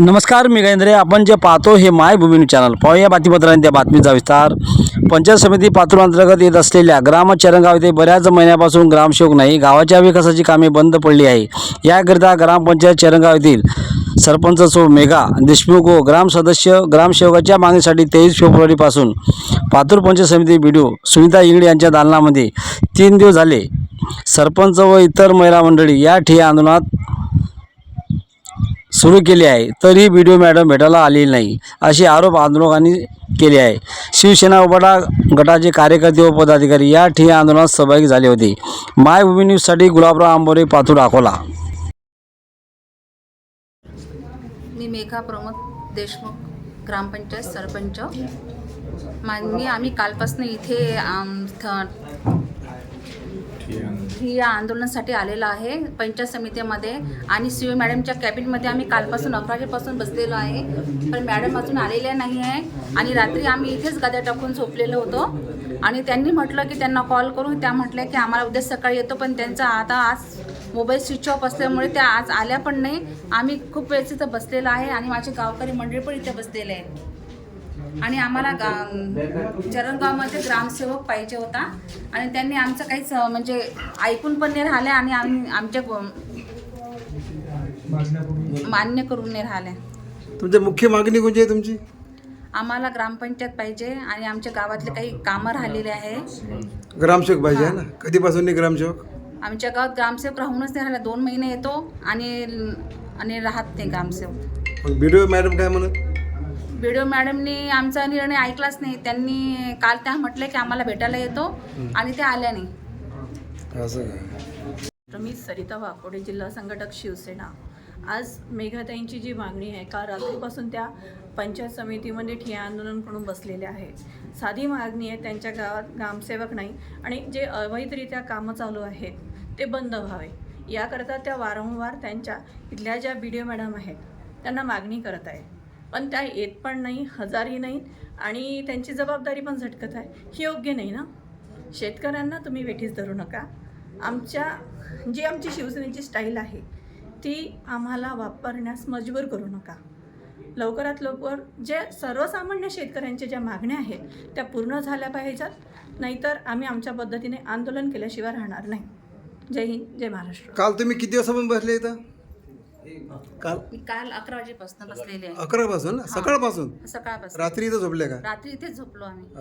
नमस्कार मी गजेंद्रे. आपण जे पाहतो हे माय भूमी चॅनल. पाहूया बातमीपत्रांनी त्या बातमीचा विस्तार. पंचायत समिती पातूर अंतर्गत येत असलेल्या ग्राम चरणगाव येथे बऱ्याच महिन्यापासून ग्रामसेवक नाही गावाच्या विकासाची कामे बंद पडली आहे. याकरिता ग्रामपंचायत चरणगाव येथील सरपंच सो मेघा देशमुख व ग्राम सदस्य ग्रामसेवकाच्या मागणीसाठी तेवीस फेब्रुवारीपासून पातूर पंचायत समिती बी सुनीता इंगडे यांच्या दालनामध्ये तीन दिवस झाले. सरपंच व इतर महिला मंडळी या ठिय्या आंदोलनात सुरू केली आहे तरी बी डी ओ मॅडम भेटायला आलेली नाही असे आरोप आंदोलकांनी केले आहे. शिवसेना उबाटा गटाचे कार्यकर्ते व पदाधिकारी या ठिय्या आंदोलनात सहभागी झाले होते. मायभूमी न्यूजसाठी गुलाबराव आंबोरे पाथू अकोला. मी मेघा प्रमोद देशमुख ग्रामपंचायत सरपंच. माननीय आम्ही कालपासून इथे ही या आंदोलनासाठी आलेला आहे. पंचायत समितीमध्ये आणि सी मॅडमच्या कॅबिनमध्ये आम्ही कालपासून अकराशेपासून बसलेलो आहे. पण मॅडम अजून आलेल्या नाही आहे. आणि रात्री आम्ही इथेच गाद्या टाकून झोपलेलो होतो. आणि त्यांनी म्हटलं की त्यांना कॉल करून त्या म्हटल्या की आम्हाला उद्या सकाळी येतो पण त्यांचा आता आज मोबाईल स्विच ऑफ असल्यामुळे त्या आज आल्या पण नाही. आम्ही खूप वेळेस इथं बसलेलो आहे आणि माझे गावकरी मंडळी पण इथे बसलेले आहे. आणि आम्हाला गा चरणगावमध्ये ग्रामसेवक पाहिजे होता. आणि त्यांनी आमचं काहीच म्हणजे ऐकून पण नाही राहिले आणि आम्ही आमच्या मान्य करून नाही राहिले. तुमची मुख्य मागणी कोणती आहे तुमची? आम्हाला ग्रामपंचायत पाहिजे आणि आमच्या गावातले काही कामं राहिलेले आहे. ग्रामसेवक पाहिजे ना? कधीपासून नाही ग्रामसेवक? आमच्या गावात ग्रामसेवक राहूनच नाही राहिला. दोन महिने येतो आणि आणि राहत नाही ग्रामसेवक. मॅडम काय म्हणत? व्हिडिओ मॅडमनी आमचा निर्णय ऐकलाच नाही. त्यांनी काल त्या म्हटलं की आम्हाला भेटायला येतो आणि त्या आल्या नाही. असं काय तर मी सरिता वाकोडे जिल्हा संघटक शिवसेना. आज मेघाताईंची जी मागणी आहे काल रात्रीपासून त्या पंचायत समितीमध्ये ठिय्या आंदोलन करून बसलेले आहे साधी मागणी आहे त्यांच्या गावात ग्रामसेवक नाही आणि जे अवैधरित्या कामं चालू आहेत ते बंद व्हावे. याकरता त्या वारंवार त्यांच्या इथल्या ज्या बी डी ओ मॅडम आहेत त्यांना मागणी करत आहे पण त्या येत पण नाही हजारही नाहीत आणि त्यांची जबाबदारी पण झटकत आहे. ही योग्य नाही ना? शेतकऱ्यांना तुम्ही वेठीस धरू नका. आमच्या जी आमची शिवसेनेची स्टाईल आहे ती आम्हाला वापरण्यास मजबूर करू नका. लवकरात लवकर जे सर्वसामान्य शेतकऱ्यांच्या ज्या मागण्या आहेत त्या पूर्ण झाल्या पाहिजेत. नाहीतर आम्ही आमच्या पद्धतीने आंदोलन केल्याशिवाय राहणार नाही. जय हिंद जय महाराष्ट्र. काल तुम्ही किती दिवसापासून बसले इथं? काल मी काल अकरा वाजेपासून बसलेले आहे. अकरा पासून ना सकाळपासून? सकाळपासून. रात्री इथं झोपले का? रात्री इथेच झोपलो आम्ही.